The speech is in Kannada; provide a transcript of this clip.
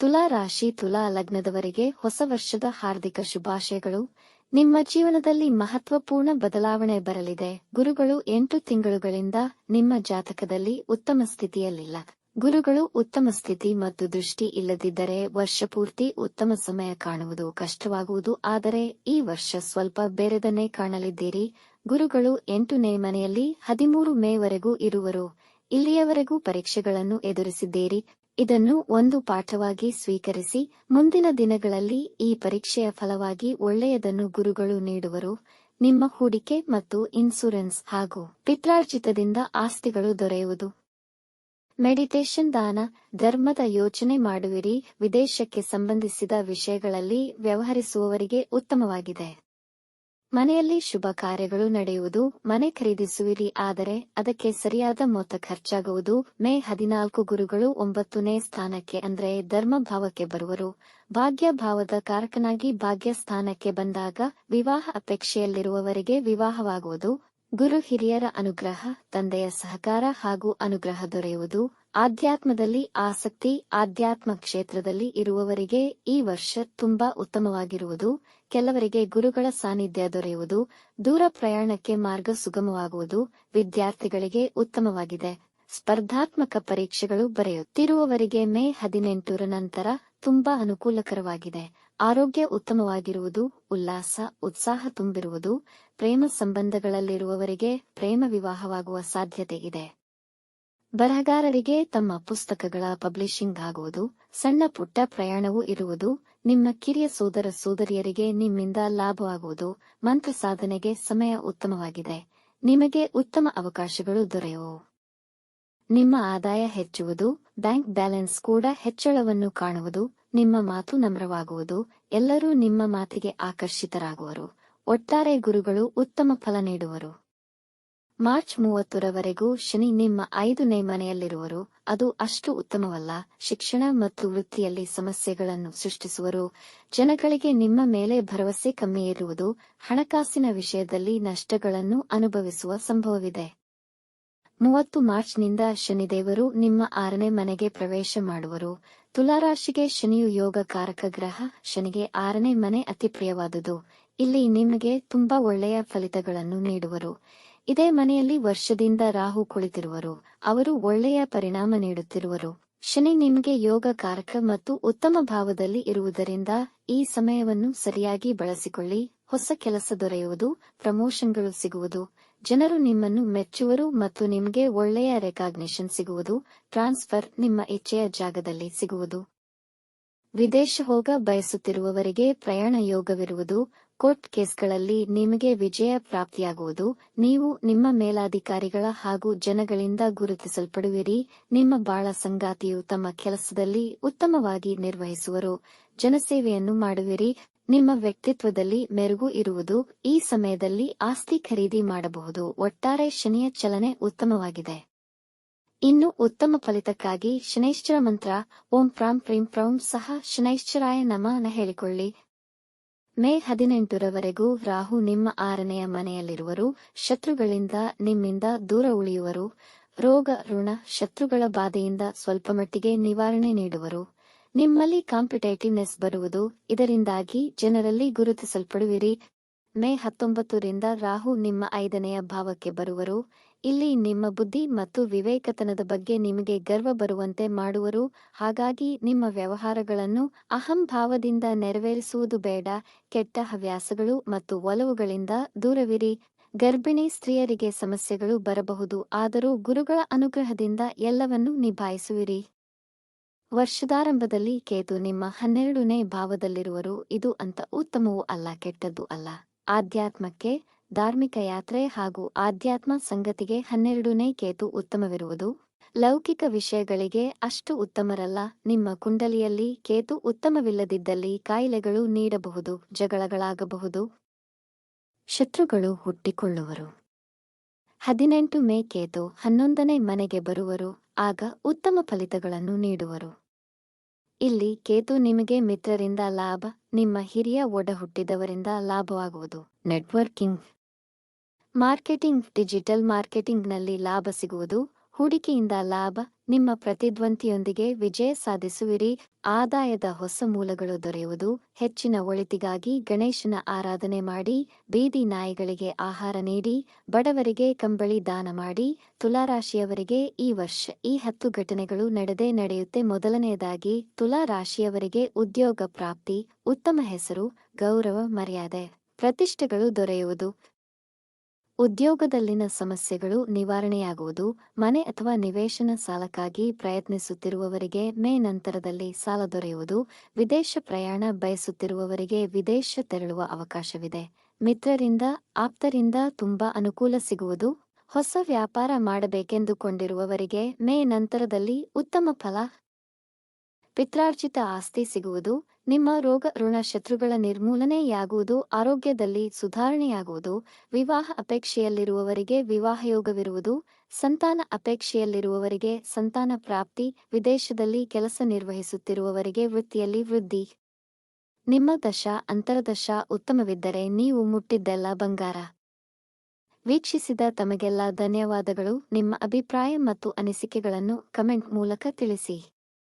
ತುಲಾ ರಾಶಿ ತುಲಾ ಲಗ್ನದವರಿಗೆ ಹೊಸ ವರ್ಷದ ಹಾರ್ದಿಕ ಶುಭಾಶಯಗಳು. ನಿಮ್ಮ ಜೀವನದಲ್ಲಿ ಮಹತ್ವಪೂರ್ಣ ಬದಲಾವಣೆ ಬರಲಿದೆ. ಗುರುಗಳು ಎಂಟು ತಿಂಗಳುಗಳಿಂದ ನಿಮ್ಮ ಜಾತಕದಲ್ಲಿ ಉತ್ತಮ ಸ್ಥಿತಿಯಲ್ಲಿಲ್ಲ. ಗುರುಗಳು ಉತ್ತಮ ಸ್ಥಿತಿ ಮತ್ತು ದೃಷ್ಟಿ ಇಲ್ಲದಿದ್ದರೆ ವರ್ಷಪೂರ್ತಿ ಉತ್ತಮ ಸಮಯ ಕಾಣುವುದು ಕಷ್ಟವಾಗುವುದು. ಆದರೆ ಈ ವರ್ಷ ಸ್ವಲ್ಪ ಬೇರೆದನ್ನೇ ಕಾಣಲಿದ್ದೀರಿ. ಗುರುಗಳು ಎಂಟನೇ ಮನೆಯಲ್ಲಿ ಹದಿಮೂರು ಮೇವರೆಗೂ ಇರುವರು. ಇಲ್ಲಿಯವರೆಗೂ ಪರೀಕ್ಷೆಗಳನ್ನು ಎದುರಿಸಿದ್ದೀರಿ. ಇದನ್ನು ಒಂದು ಪಾಠವಾಗಿ ಸ್ವೀಕರಿಸಿ, ಮುಂದಿನ ದಿನಗಳಲ್ಲಿ ಈ ಪರೀಕ್ಷೆಯ ಫಲವಾಗಿ ಒಳ್ಳೆಯದನ್ನು ಗುರುಗಳು ನೀಡುವರು. ನಿಮ್ಮ ಹೂಡಿಕೆ ಮತ್ತು ಇನ್ಸೂರೆನ್ಸ್ ಹಾಗೂ ಪಿತ್ರಾರ್ಜಿತದಿಂದ ಆಸ್ತಿಗಳು ದೊರೆಯುವುದು. ಮೆಡಿಟೇಷನ್ ದಾನ, ಧರ್ಮದ ಯೋಚನೆ ಮಾಡುವಿರಿ. ವಿದೇಶಕ್ಕೆ ಸಂಬಂಧಿಸಿದ ವಿಷಯಗಳಲ್ಲಿ ವ್ಯವಹರಿಸುವವರಿಗೆ ಉತ್ತಮವಾಗಿದೆ. ಮನೆಯಲ್ಲಿ ಶುಭ ಕಾರ್ಯಗಳು ನಡೆಯುವುದು, ಮನೆ ಖರೀದಿಸುವಿರಿ, ಆದರೆ ಅದಕ್ಕೆ ಸರಿಯಾದ ಮೊತ್ತ ಖರ್ಚಾಗುವುದು. ಮೇ ಹದಿನಾಲ್ಕು ಗುರುಗಳು ಒಂಬತ್ತನೇ ಸ್ಥಾನಕ್ಕೆ, ಅಂದ್ರೆ ಧರ್ಮ ಭಾವಕ್ಕೆ ಬರುವರು. ಭಾಗ್ಯ ಭಾವದ ಕಾರಕನಾಗಿ ಭಾಗ್ಯ ಸ್ಥಾನಕ್ಕೆ ಬಂದಾಗ ವಿವಾಹ ಅಪೇಕ್ಷೆಯಲ್ಲಿರುವವರಿಗೆ ವಿವಾಹವಾಗುವುದು. ಗುರು ಹಿರಿಯರ ಅನುಗ್ರಹ, ತಂದೆಯ ಸಹಕಾರ ಹಾಗೂ ಅನುಗ್ರಹ ದೊರೆಯುವುದು. ಆಧ್ಯಾತ್ಮದಲ್ಲಿ ಆಸಕ್ತಿ, ಆಧ್ಯಾತ್ಮ ಕ್ಷೇತ್ರದಲ್ಲಿ ಇರುವವರಿಗೆ ಈ ವರ್ಷ ತುಂಬಾ ಉತ್ತಮವಾಗಿರುವುದು, ಕೆಲವರಿಗೆ ಗುರುಗಳ ಸಾನ್ನಿಧ್ಯ ದೊರೆಯುವುದು, ದೂರ ಪ್ರಯಾಣಕ್ಕೆ ಮಾರ್ಗ ಸುಗಮವಾಗುವುದು, ವಿದ್ಯಾರ್ಥಿಗಳಿಗೆ ಉತ್ತಮವಾಗಿದೆ. ಸ್ಪರ್ಧಾತ್ಮಕ ಪರೀಕ್ಷೆಗಳು ಬರೆಯುತ್ತಿರುವವರಿಗೆ ಮೇ ಹದಿನೆಂಟರ ನಂತರ ತುಂಬಾ ಅನುಕೂಲಕರವಾಗಿದೆ. ಆರೋಗ್ಯ ಉತ್ತಮವಾಗಿರುವುದು, ಉಲ್ಲಾಸ, ಉತ್ಸಾಹ ತುಂಬಿರುವುದು, ಪ್ರೇಮ ಸಂಬಂಧಗಳಲ್ಲಿರುವವರಿಗೆ ಪ್ರೇಮ ವಿವಾಹವಾಗುವ ಸಾಧ್ಯತೆ ಇದೆ. ಬರಹಗಾರರಿಗೆ ತಮ್ಮ ಪುಸ್ತಕಗಳ ಪಬ್ಲಿಷಿಂಗ್ ಆಗುವುದು, ಸಣ್ಣ ಪುಟ್ಟ ಪ್ರಯಾಣವೂ ಇರುವುದು, ನಿಮ್ಮ ಕಿರಿಯ ಸೋದರ ಸೋದರಿಯರಿಗೆ ನಿಮ್ಮಿಂದ ಲಾಭವಾಗುವುದು ಮಂತ್ರ ಸಾಧನೆಗೆ ಸಮಯ ಉತ್ತಮವಾಗಿದೆ. ನಿಮಗೆ ಉತ್ತಮ ಅವಕಾಶಗಳು ದೊರೆಯುವು ನಿಮ್ಮ ಆದಾಯ ಹೆಚ್ಚುವುದು, ಬ್ಯಾಂಕ್ ಬ್ಯಾಲೆನ್ಸ್ ಕೂಡ ಹೆಚ್ಚಳವನ್ನು ಕಾಣುವುದು, ನಿಮ್ಮ ಮಾತು ನಮ್ರವಾಗುವುದು, ಎಲ್ಲರೂ ನಿಮ್ಮ ಮಾತಿಗೆ ಆಕರ್ಷಿತರಾಗುವರು. ಒಟ್ಟಾರೆ ಗುರುಗಳು ಉತ್ತಮ ಫಲ ನೀಡುವರು. ಮಾರ್ಚ್ ಮೂವತ್ತರವರೆಗೂ ಶನಿ ನಿಮ್ಮ ಐದನೇ ಮನೆಯಲ್ಲಿರುವರು. ಅದು ಅಷ್ಟು ಉತ್ತಮವಲ್ಲ. ಶಿಕ್ಷಣ ಮತ್ತು ವೃತ್ತಿಯಲ್ಲಿ ಸಮಸ್ಯೆಗಳನ್ನು ಸೃಷ್ಟಿಸುವರು. ಜನಗಳಿಗೆ ನಿಮ್ಮ ಮೇಲೆ ಭರವಸೆ ಕಮ್ಮಿ ಇರುವುದು. ಹಣಕಾಸಿನ ವಿಷಯದಲ್ಲಿ ನಷ್ಟಗಳನ್ನು ಅನುಭವಿಸುವ ಸಂಭವವಿದೆ. ಮೂವತ್ತು ಮಾರ್ಚ್ನಿಂದ ಶನಿದೇವರು ನಿಮ್ಮ ಆರನೇ ಮನೆಗೆ ಪ್ರವೇಶ ಮಾಡುವರು. ತುಲಾರಾಶಿಗೆ ಶನಿಯು ಯೋಗ ಕಾರಕ ಗ್ರಹ. ಶನಿಗೆ ಆರನೇ ಮನೆ ಅತಿ ಪ್ರಿಯವಾದುದು. ಇಲ್ಲಿ ನಿಮಗೆ ತುಂಬಾ ಒಳ್ಳೆಯ ಫಲಿತಗಳನ್ನು ನೀಡುವರು. ಇದೇ ಮನೆಯಲ್ಲಿ ವರ್ಷದಿಂದ ರಾಹು ಕುಳಿತಿರುವರು. ಅವರು ಒಳ್ಳೆಯ ಪರಿಣಾಮ ನೀಡುತ್ತಿರುವರು. ಶನಿ ನಿಮಗೆ ಯೋಗ ಕಾರಕ ಮತ್ತು ಉತ್ತಮ ಭಾವದಲ್ಲಿ ಇರುವುದರಿಂದ ಈ ಸಮಯವನ್ನು ಸರಿಯಾಗಿ ಬಳಸಿಕೊಳ್ಳಿ. ಹೊಸ ಕೆಲಸ ದೊರೆಯುವುದು, ಪ್ರಮೋಷನ್ಗಳು ಸಿಗುವುದು. ಜನರು ನಿಮ್ಮನ್ನು ಮೆಚ್ಚುವರು ಮತ್ತು ನಿಮಗೆ ಒಳ್ಳೆಯ ರೆಕಾಗ್ನಿಷನ್ ಸಿಗುವುದು. ಟ್ರಾನ್ಸ್ಫರ್ ನಿಮ್ಮ ಇಚ್ಛೆಯ ಜಾಗದಲ್ಲಿ ಸಿಗುವುದು. ವಿದೇಶ ಹೋಗ ಬಯಸುತ್ತಿರುವವರಿಗೆ ಪ್ರಯಾಣ ಯೋಗವಿರುವುದು. ಕೋರ್ಟ್ ಕೇಸ್ಗಳಲ್ಲಿ ನಿಮಗೆ ವಿಜಯ ಪ್ರಾಪ್ತಿಯಾಗುವುದು, ನೀವು ನಿಮ್ಮ ಮೇಲಾಧಿಕಾರಿಗಳ ಹಾಗೂ ಜನಗಳಿಂದ ಗುರುತಿಸಲ್ಪಡುವಿರಿ, ನಿಮ್ಮ ಬಾಳ ಸಂಗಾತಿಯು ತಮ್ಮ ಕೆಲಸದಲ್ಲಿ ಉತ್ತಮವಾಗಿ ನಿರ್ವಹಿಸುವರು, ಜನಸೇವೆಯನ್ನು ಮಾಡುವಿರಿ, ನಿಮ್ಮ ವ್ಯಕ್ತಿತ್ವದಲ್ಲಿ ಮೆರುಗು ಇರುವುದು, ಈ ಸಮಯದಲ್ಲಿ ಆಸ್ತಿ ಖರೀದಿ ಮಾಡಬಹುದು, ಒಟ್ಟಾರೆ ಶನಿಯ ಚಲನೆ ಉತ್ತಮವಾಗಿದೆ. ಇನ್ನು ಉತ್ತಮ ಫಲಿತಕ್ಕಾಗಿ ಶನೈಶ್ಚರ ಮಂತ್ರ, ಓಂ ಪ್ರಾಂ ಪ್ರೀಂ ಪ್ರೌಂ ಸಹ ಶನೈಶ್ಚರಾಯ ನಮನ ಹೇಳಿಕೊಳ್ಳಿ. ಮೇ ಹದಿನೆಂಟರವರೆಗೂ ರಾಹು ನಿಮ್ಮ ಆರನೆಯ ಮನೆಯಲ್ಲಿರುವರು. ಶತ್ರುಗಳಿಂದ ನಿಮ್ಮಿಂದ ದೂರ ಉಳಿಯುವರು. ರೋಗ, ಋಣ, ಶತ್ರುಗಳ ಬಾಧೆಯಿಂದ ಸ್ವಲ್ಪ ಮಟ್ಟಿಗೆ ನಿವಾರಣೆ ನೀಡುವರು. ನಿಮ್ಮಲ್ಲಿ ಕಾಂಪಿಟೇಟಿವ್ನೆಸ್ ಬರುವುದು. ಇದರಿಂದಾಗಿ ಜನರಲ್ಲಿ ಗುರುತಿಸಲ್ಪಡುವಿರಿ. ಮೇ ಹತ್ತೊಂಬತ್ತರಿಂದ ರಾಹು ನಿಮ್ಮ ಐದನೆಯ ಭಾವಕ್ಕೆ ಬರುವರು. ಇಲ್ಲಿ ನಿಮ್ಮ ಬುದ್ಧಿ ಮತ್ತು ವಿವೇಕತನದ ಬಗ್ಗೆ ನಿಮಗೆ ಗರ್ವ ಬರುವಂತೆ ಮಾಡುವರು. ಹಾಗಾಗಿ ನಿಮ್ಮ ವ್ಯವಹಾರಗಳನ್ನು ಅಹಂಭಾವದಿಂದ ನೆರವೇರಿಸುವುದು ಬೇಡ. ಕೆಟ್ಟ ಹವ್ಯಾಸಗಳು ಮತ್ತು ಒಲವುಗಳಿಂದ ದೂರವಿರಿ. ಗರ್ಭಿಣಿ ಸ್ತ್ರೀಯರಿಗೆ ಸಮಸ್ಯೆಗಳು ಬರಬಹುದು. ಆದರೂ ಗುರುಗಳ ಅನುಗ್ರಹದಿಂದ ಎಲ್ಲವನ್ನೂ ನಿಭಾಯಿಸುವಿರಿ. ವರ್ಷದಾರಂಭದಲ್ಲಿ ಕೇತು ನಿಮ್ಮ ಹನ್ನೆರಡನೇ ಭಾವದಲ್ಲಿರುವರು. ಇದು ಅಂತ ಉತ್ತಮವೂ ಅಲ್ಲ, ಕೆಟ್ಟದ್ದು ಅಲ್ಲ. ಆಧ್ಯಾತ್ಮಕ್ಕೆ ಧಾರ್ಮಿಕ ಯಾತ್ರೆ ಹಾಗೂ ಆಧ್ಯಾತ್ಮ ಸಂಗತಿಗೆ ಹನ್ನೆರಡನೇ ಕೇತು ಉತ್ತಮವಿರುವುದು. ಲೌಕಿಕ ವಿಷಯಗಳಿಗೆ ಅಷ್ಟು ಉತ್ತಮರಲ್ಲ. ನಿಮ್ಮ ಕುಂಡಲಿಯಲ್ಲಿ ಕೇತು ಉತ್ತಮವಿಲ್ಲದಿದ್ದಲ್ಲಿ ಕಾಯಿಲೆಗಳು ನೀಡಬಹುದು, ಜಗಳಗಳಾಗಬಹುದು. ಶತ್ರುಗಳು ಹುಟ್ಟಿಕೊಳ್ಳುವರು. ಹದಿನೆಂಟು ಮೇ ಕೇತು ಹನ್ನೊಂದನೇ ಮನೆಗೆ ಬರುವರು. ಆಗ ಉತ್ತಮ ಫಲಿತಗಳನ್ನು ನೀಡುವರು. ಇಲ್ಲಿ ಕೇತು ನಿಮಗೆ ಮಿತ್ರರಿಂದ ಲಾಭ, ನಿಮ್ಮ ಹಿರಿಯ ಒಡ ಹುಟ್ಟಿದವರಿಂದ ಲಾಭವಾಗುವುದು. ನೆಟ್ವರ್ಕಿಂಗ್ ಮಾರ್ಕೆಟಿಂಗ್ ಡಿಜಿಟಲ್ ಮಾರ್ಕೆಟಿಂಗ್ನಲ್ಲಿ ಲಾಭ ಸಿಗುವುದು, ಹೂಡಿಕೆಯಿಂದ ಲಾಭ ನಿಮ್ಮ ಪ್ರತಿದ್ವಂತಿಯೊಂದಿಗೆ ವಿಜಯ ಸಾಧಿಸುವಿರಿ. ಆದಾಯದ ಹೊಸ ಮೂಲಗಳು ದೊರೆಯುವುದು. ಹೆಚ್ಚಿನ ಒಳಿತಿಗಾಗಿ ಗಣೇಶನ ಆರಾಧನೆ ಮಾಡಿ, ಬೀದಿ ನಾಯಿಗಳಿಗೆ ಆಹಾರ ನೀಡಿ, ಬಡವರಿಗೆ ಕಂಬಳಿ ದಾನ ಮಾಡಿ, ತುಲಾರಾಶಿಯವರಿಗೆ ಈ ವರ್ಷ ಈ ಹತ್ತು ಘಟನೆಗಳು ನಡೆದೇ ನಡೆಯುತ್ತೆ. ಮೊದಲನೆಯದಾಗಿ ತುಲಾ ರಾಶಿಯವರಿಗೆ ಉದ್ಯೋಗ ಪ್ರಾಪ್ತಿ, ಉತ್ತಮ ಹೆಸರು, ಗೌರವ, ಮರ್ಯಾದೆ, ಪ್ರತಿಷ್ಠೆಗಳು ದೊರೆಯುವುದು. ಉದ್ಯೋಗದಲ್ಲಿನ ಸಮಸ್ಯೆಗಳು ನಿವಾರಣೆಯಾಗುವುದು, ಮನೆ ಅಥವಾ ನಿವೇಶನ ಸಾಲಕ್ಕಾಗಿ ಪ್ರಯತ್ನಿಸುತ್ತಿರುವವರಿಗೆ ಮೇ ನಂತರದಲ್ಲಿ ಸಾಲ ದೊರೆಯುವುದು, ವಿದೇಶ ಪ್ರಯಾಣ ಬಯಸುತ್ತಿರುವವರಿಗೆ ವಿದೇಶ ತೆರಳುವ ಅವಕಾಶವಿದೆ. ಮಿತ್ರರಿಂದ, ಆಪ್ತರಿಂದ ತುಂಬಾ ಅನುಕೂಲ ಸಿಗುವುದು, ಹೊಸ ವ್ಯಾಪಾರ ಮಾಡಬೇಕೆಂದುಕೊಂಡಿರುವವರಿಗೆ ಮೇ ನಂತರದಲ್ಲಿ ಉತ್ತಮ ಫಲ ಪಿತ್ರಾರ್ಜಿತ ಆಸ್ತಿ ಸಿಗುವುದು, ನಿಮ್ಮ ರೋಗ ಋಣ ಶತ್ರುಗಳ ನಿರ್ಮೂಲನೆಯಾಗುವುದು, ಆರೋಗ್ಯದಲ್ಲಿ ಸುಧಾರಣೆಯಾಗುವುದು, ವಿವಾಹ ಅಪೇಕ್ಷೆಯಲ್ಲಿರುವವರಿಗೆ ವಿವಾಹಯೋಗವಿರುವುದು, ಸಂತಾನ ಅಪೇಕ್ಷೆಯಲ್ಲಿರುವವರಿಗೆ ಸಂತಾನ ಪ್ರಾಪ್ತಿ, ವಿದೇಶದಲ್ಲಿ ಕೆಲಸ ನಿರ್ವಹಿಸುತ್ತಿರುವವರಿಗೆ ವೃತ್ತಿಯಲ್ಲಿ ವೃದ್ಧಿ. ನಿಮ್ಮ ದಶ, ಅಂತರದಶ ಉತ್ತಮವಿದ್ದರೆ ನೀವು ಮುಟ್ಟಿದ್ದೆಲ್ಲ ಬಂಗಾರ. ವೀಕ್ಷಿಸಿದ ತಮಗೆಲ್ಲ ಧನ್ಯವಾದಗಳು. ನಿಮ್ಮ ಅಭಿಪ್ರಾಯ ಮತ್ತು ಅನಿಸಿಕೆಗಳನ್ನು ಕಮೆಂಟ್ ಮೂಲಕ ತಿಳಿಸಿ.